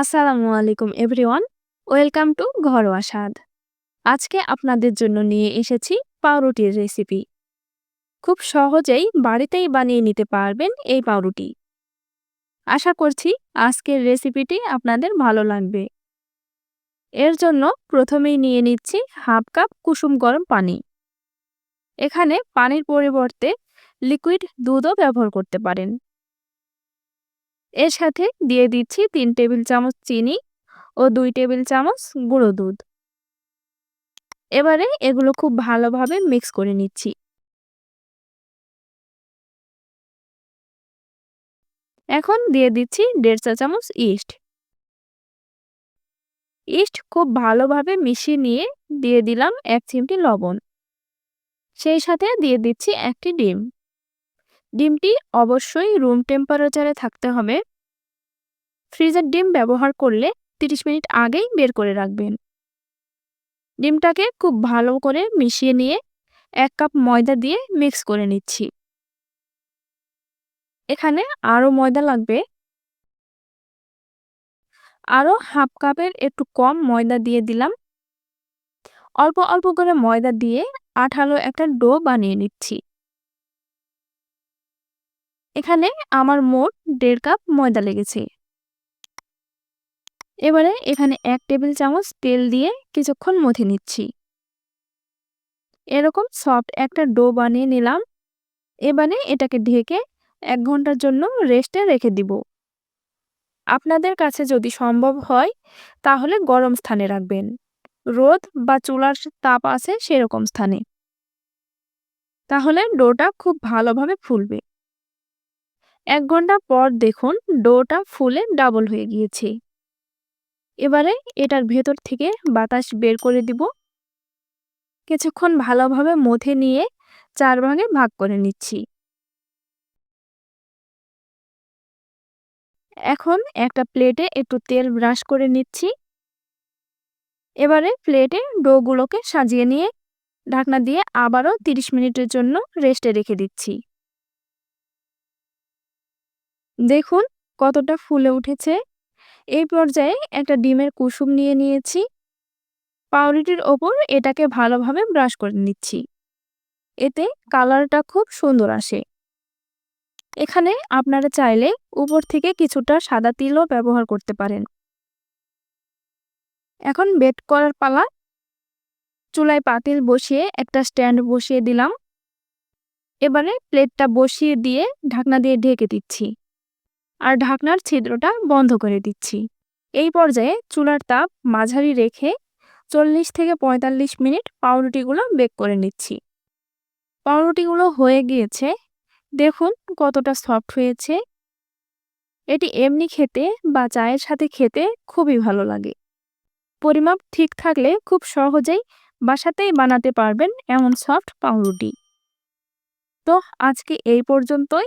আসসালামু আলাইকুম everyone, welcome to ঘরোয়া স্বাদ। আজকে আপনাদের জন্য নিয়ে এসেছি পাউরুটির রেসিপি। খুব সহজেই বাড়িতেই বানিয়ে নিতে পারবেন এই পাউরুটি। আশা করছি আজকের রেসিপিটি আপনাদের ভালো লাগবে। এর জন্য প্রথমেই নিয়ে নিচ্ছি হাফ কাপ কুসুম গরম পানি। এখানে পানির পরিবর্তে লিকুইড দুধও ব্যবহার করতে পারেন। এর সাথে দিয়ে দিচ্ছি তিন টেবিল চামচ চিনি ও দুই টেবিল চামচ গুঁড়ো দুধ। এবারে এগুলো খুব ভালোভাবে মিক্স করে নিচ্ছি। এখন দিয়ে দিচ্ছি দেড় চা চামচ ইস্ট। ইস্ট খুব ভালোভাবে মিশিয়ে নিয়ে দিয়ে দিলাম এক চিমটি লবণ। সেই সাথে দিয়ে দিচ্ছি একটি ডিম। ডিমটি অবশ্যই রুম টেম্পারেচারে থাকতে হবে। ফ্রিজের ডিম ব্যবহার করলে 30 মিনিট আগেই বের করে রাখবেন। ডিমটাকে খুব ভালো করে মিশিয়ে নিয়ে এক কাপ ময়দা দিয়ে মিক্স করে নিচ্ছি। এখানে আরও ময়দা লাগবে। আরও হাফ কাপের একটু কম ময়দা দিয়ে দিলাম। অল্প অল্প করে ময়দা দিয়ে আঠালো একটা ডো বানিয়ে নিচ্ছি। এখানে আমার মোট দেড় কাপ ময়দা লেগেছে। এবারে এখানে এক টেবিল চামচ তেল দিয়ে কিছুক্ষণ মথে নিচ্ছি। এরকম সফট একটা ডো বানিয়ে নিলাম। এবারে এটাকে ঢেকে এক ঘণ্টার জন্য রেস্টে রেখে দিব। আপনাদের কাছে যদি সম্ভব হয়, তাহলে গরম স্থানে রাখবেন। রোদ বা চুলার তাপ আছে সেরকম স্থানে। তাহলে ডোটা খুব ভালোভাবে ফুলবে। এক ঘণ্টা পর দেখুন ডোটা ফুলে ডাবল হয়ে গিয়েছে। এবারে এটার ভেতর থেকে বাতাস বের করে দিব। কিছুক্ষণ ভালোভাবে মথে নিয়ে চার ভাগে ভাগ করে নিচ্ছি। এখন একটা প্লেটে একটু তেল ব্রাশ করে নিচ্ছি। এবারে প্লেটে ডোগুলোকে সাজিয়ে নিয়ে ঢাকনা দিয়ে আবারও 30 মিনিটের জন্য রেস্টে রেখে দিচ্ছি। দেখুন কতটা ফুলে উঠেছে। এই পর্যায়ে একটা ডিমের কুসুম নিয়ে নিয়েছি। পাউরুটির ওপর এটাকে ভালোভাবে ব্রাশ করে নিচ্ছি। এতে কালারটা খুব সুন্দর আসে। এখানে আপনারা চাইলে উপর থেকে কিছুটা সাদা তিলও ব্যবহার করতে পারেন। এখন বেট করার পালা। চুলায় পাতিল বসিয়ে একটা স্ট্যান্ড বসিয়ে দিলাম। এবারে প্লেটটা বসিয়ে দিয়ে ঢাকনা দিয়ে ঢেকে দিচ্ছি। আর ঢাকনার ছিদ্রটা বন্ধ করে দিচ্ছি। এই পর্যায়ে চুলার তাপ মাঝারি রেখে চল্লিশ থেকে পঁয়তাল্লিশ মিনিট পাউরুটিগুলো বেক করে নিচ্ছি। পাউরুটিগুলো হয়ে গিয়েছে। দেখুন কতটা সফট হয়েছে। এটি এমনি খেতে বা চায়ের সাথে খেতে খুবই ভালো লাগে। পরিমাপ ঠিক থাকলে খুব সহজেই বাসাতেই বানাতে পারবেন এমন সফট পাউরুটি। তো আজকে এই পর্যন্তই।